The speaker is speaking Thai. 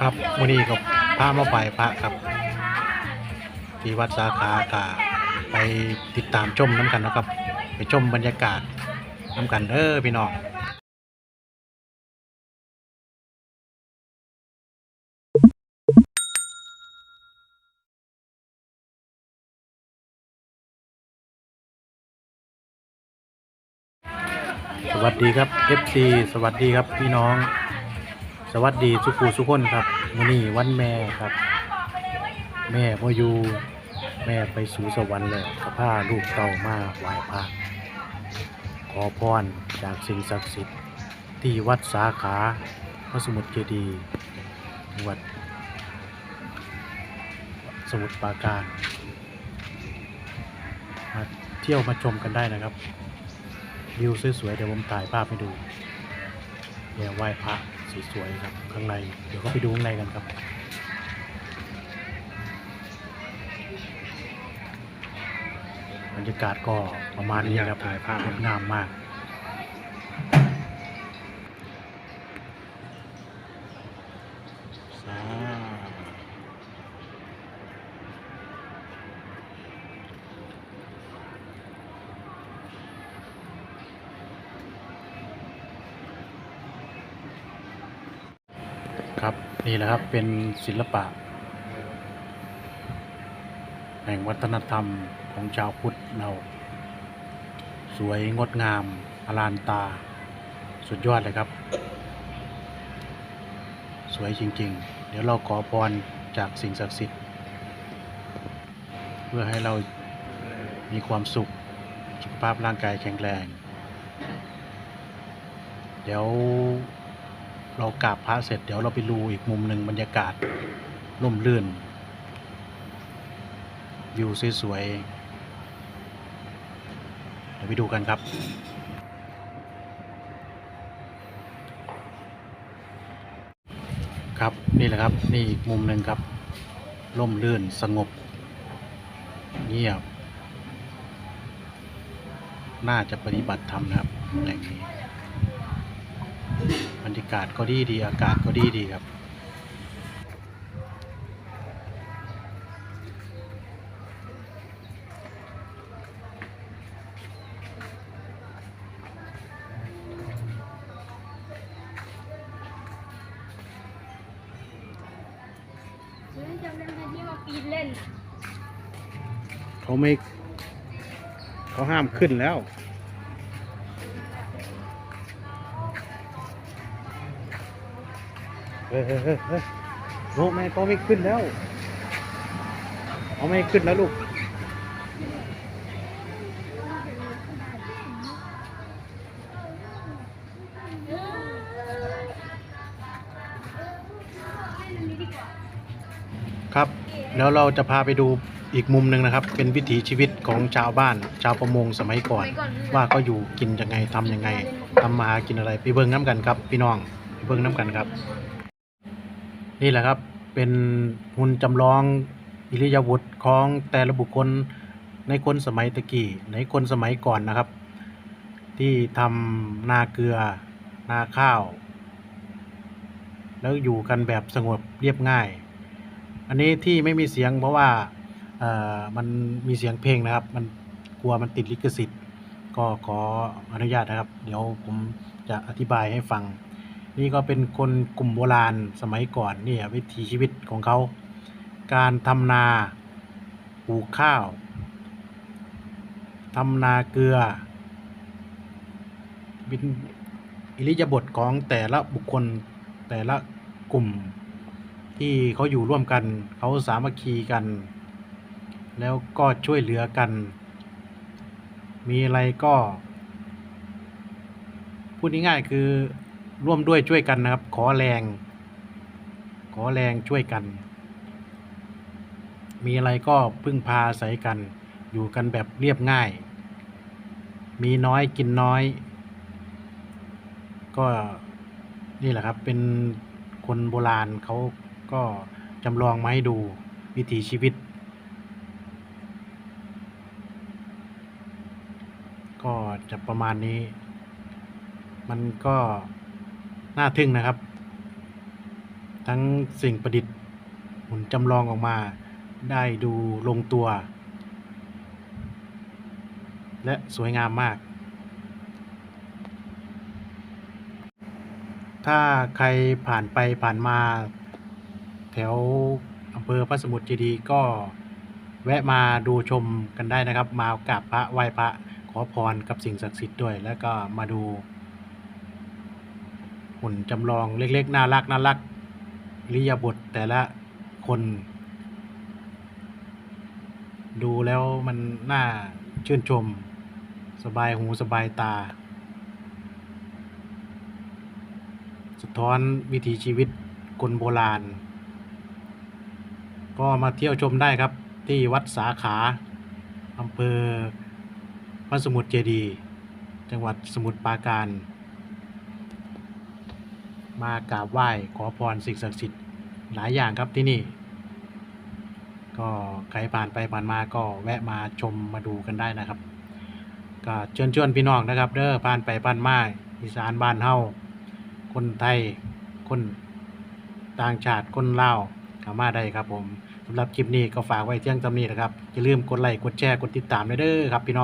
ครับวันนี้ก็พามาไปพระครับ ที่วัดสาขากาไปติดตามชมน้ำกันนะครับ ไปชมบรรยากาศน้ำกันเด้อพี่น้องสวัสดีครับ FC สวัสดีครับพี่น้อง สวัสดีสุภูสุคนครับมื้อนี้วันแม่ครับ แม่พ่อยู่แม่ไปสู่สวรรค์แล้วก็พาลูกเต้ามาไหว้พระขอพรจากสิ่งศักดิ์สิทธิ์ที่วัดสาขาพระสมุทรเจดีย์จังหวัด สมุทรปราการมาเที่ยวมาชมกันได้นะครับวิวสวยๆเดี๋ยวผมถ่ายภาพให้ดูเดี๋ยวไหว้พระ สวยๆครับข้างใน เดี๋ยวก็ไปดูข้างในกันครับบรรยากาศก็ประมาณนี้ครับถ่ายภาพงดงามมาก สา ครับนี่แหละครับเป็นศิลปะ แห่งวัฒนธรรมของชาวพุทธเรา สวยงดงามอลานตา สุดยอดเลยครับ สวยจริง ๆ เดี๋ยวเราขอพรจากสิ่งศักดิ์สิทธิ์ เพื่อให้เรามีความสุข สุขภาพร่างกายแข็งแรง เดี๋ยว เรากราบพระเสร็จเดี๋ยวเราไปดูอีกมุมหนึ่งบรรยากาศร่มรื่นวิวสวยๆเดี๋ยวไปดูกันครับครับนี่แหละครับนี่อีกมุมหนึ่งครับร่มรื่นสงบ เงียบ น่าจะปฏิบัติธรรมนะครับแหล่งนี้ บรรยากาศก็ดีดีอากาศก็ดีดีครับฉันจำได้ไหมที่มาปีนเล่นน่ะเขาไม่เขาห้ามขึ้นแล้ว ฮ้ยเฮ้ยเฮ้ยโน้แม่ก็ไม่ขึ้นแล้ว เอาไม่ขึ้นแล้วลูกครับ แล้วเราจะพาไปดูอีกมุมหนึ่งนะครับ เป็นวิถีชีวิตของชาวบ้าน ชาวประมงสมัยก่อน ว่าก็อยู่กินยังไงทำยังไงทำมาหากินอะไรไปเบิ่งน้ำกันครับ พี่น้องไปเบิ่งน้ำกันครับ นี่แหละครับเป็นหุ่นจำลองอิริยาบถของแต่ละบุคคลในคนสมัยตะกี้ในคนสมัยก่อนนะครับ ที่ทำนาเกลือนาข้าว แล้วอยู่กันแบบสงบเรียบง่าย อันนี้ที่ไม่มีเสียงเพราะว่าเออมันมีเสียงเพลงนะครับ มันกลัวมันติดลิขสิทธิ์ ก็ขออนุญาตนะครับ เดี๋ยวผมจะอธิบายให้ฟัง นี่ก็เป็นคนกลุ่มโบราณสมัยก่อนนี่วิถีชีวิตของเขา การทำนาปลูกข้าวทำนาเกลือเป็นอิริยาบถของแต่ละบุคคลแต่ละกลุ่มที่เขาอยู่ร่วมกัน เขาสามัคคีกัน แล้วก็ช่วยเหลือกัน มีอะไรก็ พูดง่ายๆคือ ร่วมด้วยช่วยกันนะครับ ขอแรง ขอแรงช่วยกัน มีอะไรก็พึ่งพาอาศัยกัน อยู่กันแบบเรียบง่าย มีน้อยกินน้อย ก็นี่แหละครับ เป็นคนโบราณเขาก็จำลองมาให้ดูวิถีชีวิต ก็จะประมาณนี้ มันก็ น่าทึ่งนะครับ ทั้งสิ่งประดิษฐ์หุ่นจำลองออกมาได้ดูลงตัว และสวยงามมาก ถ้าใครผ่านไปผ่านมา แถวอำเภอพระสมุทรเจดีย์ก็แวะมาดูชมกันได้นะครับ มากราบพระไหว้พระขอพรกับสิ่งศักดิ์สิทธิ์ด้วย แล้วก็มาดู หุ่นจำลองเล็กๆ น่ารักน่ารักอิริยาบถแต่ละคน ดูแล้วมันน่าชื่นชม สบายหูสบายตา สะท้อนวิถีชีวิตคนโบราณ ก็มาเที่ยวชมได้ครับที่วัดสาขาอำเภอพระสมุทรเจดี จังหวัดสมุทรปราการ มากราบไหว้ขอพรสิ่งศักดิ์สิทธิ์หลายอย่างครับที่นี่ ก็ใครผ่านไปผ่านมาก็แวะมาชมมาดูกันได้นะครับ ก็เชิญชวนพี่น้องนะครับ เด้อผ่านไปผ่านมาอีสานบ้านเฮาคนไทยคนต่างชาติคนลาวเข้ามาได้ครับผมสำหรับคลิปนี้ก็ฝากไว้เที่ยงตำนี้นะครับอย่าลืมกดไลค์กดแชร์กดติดตามเด้อครับพี่น้อง